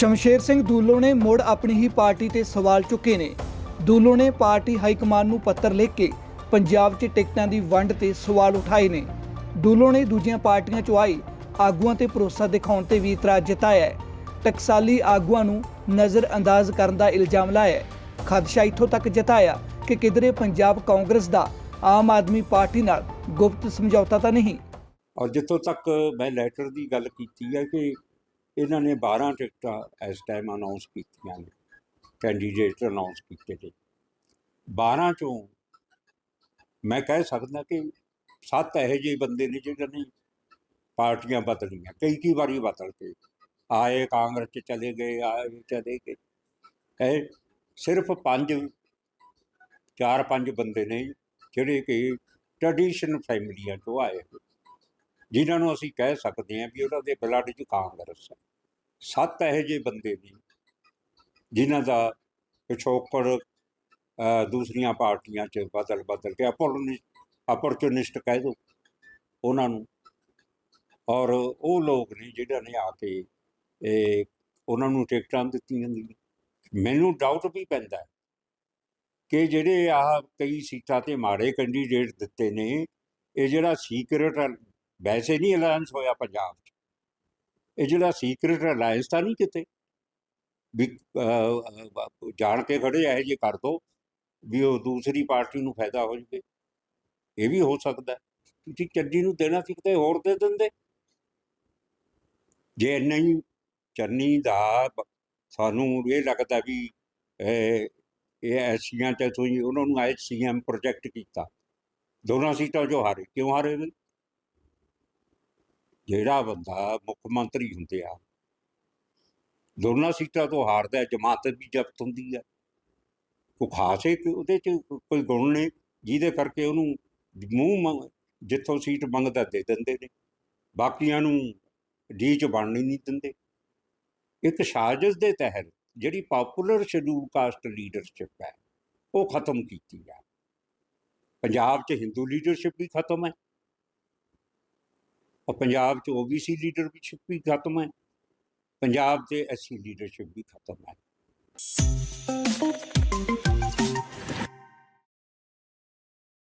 ਸ਼ਮਸ਼ੇਰ ਸਿੰਘ ਦੂਲੋ ਨੇ ਮੁੜ ਆਪਣੀ ਹੀ ਪਾਰਟੀ ਤੇ ਸਵਾਲ ਚੁੱਕੇ ਨੇ। ਦੂਲੋ ਨੇ ਪਾਰਟੀ ਹਾਈ ਕਮਾਨ ਨੂੰ ਪੱਤਰ ਲਿਖ ਕੇ ਪੰਜਾਬ 'ਚ ਟਿਕਟਾਂ ਦੀ ਵੰਡ ਤੇ ਸਵਾਲ ਉਠਾਏ ਨੇ। ਦੂਲੋ ਨੇ ਦੂਜੀਆਂ ਪਾਰਟੀਆਂ 'ਚੋਂ ਆਏ, ਆਗੂਆਂ ਤੇ ਭਰੋਸਾ ਦਿਖਾਉਣ ਤੇ ਵੀ ਇਤਰਾਜ਼ ਜਤਾਇਆ ਹੈ। ਟਕਸਾਲੀ ਆਗੂਆਂ ਨੂੰ ਨਜ਼ਰ ਅੰਦਾਜ਼ ਕਰਨ ਦਾ ਇਲਜ਼ਾਮ ਲਾਇਆ ਹੈ। ਖਦਸ਼ਾ ਇੱਥੋਂ ਤੱਕ ਜਤਾਇਆ ਕਿ ਕਿਧਰੇ ਪੰਜਾਬ ਕਾਂਗਰਸ ਦਾ ਆਮ ਆਦਮੀ ਪਾਰਟੀ ਨਾਲ ਗੁਪਤ ਸਮਝੌਤਾ ਤਾਂ ਨਹੀਂ। ਔਰ ਜਿੱਥੋਂ ਤੱਕ ਮੈਂ ਲੈਟਰ ਦੀ ਗੱਲ ਕੀਤੀ ਹੈ ਕਿ ਇਹਨਾਂ ਨੇ 12 ਟਿਕਟਾਂ ਇਸ ਟਾਈਮ ਅਨਾਉਂਸ ਕੀਤੀਆਂ ਨੇ ਕੈਂਡੀਡੇਟ ਅਨਾਉਂਸ ਕੀਤੇ ਨੇ। 12 ਚੋਂ ਮੈਂ ਕਹਿ ਸਕਦਾ ਕਿ ਸੱਤ ਇਹੋ ਜਿਹੇ ਬੰਦੇ ਨੇ ਜਿਹੜੇ ਨੇ ਪਾਰਟੀਆਂ ਬਦਲੀਆਂ, ਕਈ ਕਈ ਵਾਰੀ ਬਦਲ ਕੇ ਆਏ, ਕਾਂਗਰਸ ਚ ਚਲੇ ਗਏ, ਆਏ ਚਲੇ ਗਏ। ਇਹ ਸਿਰਫ ਪੰਜ, ਚਾਰ ਪੰਜ ਬੰਦੇ ਨੇ ਜਿਹੜੇ ਕਿ ਟ੍ਰੈਡੀਸ਼ਨ ਫੈਮਿਲੀਆਂ ਤੋਂ ਆਏ ਹੋਏ ਜਿਨ੍ਹਾਂ ਨੂੰ ਅਸੀਂ ਕਹਿ ਸਕਦੇ ਹਾਂ ਵੀ ਉਹਨਾਂ ਦੇ ਬਲੱਡ 'ਚ ਕਾਂਗਰਸ ਹੈ। ਸੱਤ ਇਹੋ ਜਿਹੇ ਬੰਦੇ ਨੇ ਜਿਨ੍ਹਾਂ ਦਾ ਪਿਛੋਕੜ ਦੂਸਰੀਆਂ ਪਾਰਟੀਆਂ 'ਚ ਬਦਲ ਬਦਲ ਕੇ ਅਪਰਚੂਨਿਸਟ ਕਹਿ ਦੋ ਉਹਨਾਂ ਨੂੰ। ਔਰ ਉਹ ਲੋਕ ਨੇ ਜਿਹੜਾ ਨੇ ਆ ਕੇ ਇਹ ਉਹਨਾਂ ਨੂੰ ਟਿਕਟਾਂ ਦਿੱਤੀਆਂ ਗਈਆਂ ਮੈਨੂੰ ਡਾਊਟ ਵੀ ਪੈਂਦਾ ਕਿ ਜਿਹੜੇ ਆਹ ਕਈ ਸੀਟਾਂ ਤੇ ਮਾੜੇ ਕੈਂਡੀਡੇਟ ਦਿੱਤੇ ਨੇ, ਇਹ ਜਿਹੜਾ ਸੀਕ੍ਰੇਟ ਵੈਸੇ ਨਹੀਂ ਅਲਾਈਅੰਸ ਹੋਇਆ ਪੰਜਾਬ 'ਚ। ਇਹ ਜਿਹੜਾ ਸੀਕ੍ਰੇਟ ਅਲਾਈਅੰਸ ਤਾਂ ਨਹੀਂ ਕਿਤੇ? ਵੀ ਜਾਣ ਕੇ ਖੜੇ ਇਹ ਜੇ ਕਰ ਦੋ, ਵੀ ਉਹ ਦੂਸਰੀ ਪਾਰਟੀ ਨੂੰ ਫਾਇਦਾ ਹੋ ਜਵੇ। ਇਹ ਵੀ ਹੋ ਸਕਦਾ। ਤੁਸੀਂ ਚੰਨੀ ਨੂੰ ਦੇਣਾ ਸੀ ਕਿਤੇ ਹੋਰ ਦੇ ਦਿੰਦੇ? ਜੇ ਨਹੀਂ ਚੰਨੀ ਦਾ ਸਾਨੂੰ ਇਹ ਲੱਗਦਾ ਵੀ, ਇਹ ਇਹ ਐਸੀਆਂ ਤੇ ਤੁਸੀਂ, ਉਹਨਾਂ ਨੂੰ ਐਚ ਸੀਐਮ ਪ੍ਰੋਜੈਕਟ ਕੀਤਾ। ਦੋਨਾਂ ਸੀਟਾਂ ਜੋ ਹਾਰੇ। ਕਿਉਂ ਹਾਰੇ ਜਿਹੜਾ ਬੰਦਾ ਮੁੱਖ ਮੰਤਰੀ ਹੁੰਦੇ ਆ। ਦੋਨਾਂ ਸੀਟਾਂ ਤੋਂ ਹਾਰਦਾ ਜਮਾਤ ਵੀ ਜ਼ਬਤ ਹੁੰਦੀ ਹੈ। ਕੋਈ ਖਾਸ ਇੱਕ ਉਹਦੇ ਚ ਕੋਈ ਗੁਣ ਨੇ, ਜਿਹਦੇ ਕਰਕੇ ਉਹਨੂੰ ਮੂੰਹ ਮੰਗ ਜਿੱਥੋਂ ਸੀਟ ਮੰਗਦਾ ਦੇ ਦਿੰਦੇ ਨੇ। ਬਾਕੀਆਂ ਨੂੰ ਡੀ ਚ ਬਣਨੀ ਨਹੀਂ ਦਿੰਦੇ। ਇੱਕ ਸਾਜ਼ਿਸ਼ ਦੇ ਤਹਿਤ ਜਿਹੜੀ ਪਪੂਲਰ ਸ਼ਡਿਊਲ ਕਾਸਟ ਲੀਡਰਸ਼ਿਪ ਹੈ, ਉਹ ਖਤਮ ਕੀਤੀ ਹੈ ਪੰਜਾਬ 'ਚ ਹਿੰਦੂ ਲੀਡਰਸ਼ਿਪ ਵੀ ਖਤਮ ਹੈ। ਔਰ ਪੰਜਾਬ 'ਚ ਓਬੀਸੀ ਲੀਡਰਸ਼ਿਪ ਵੀ ਖਤਮ ਹੈ। ਪੰਜਾਬ 'ਚ ਐਸਸੀ ਲੀਡਰਸ਼ਿਪ ਵੀ ਖਤਮ ਹੈ।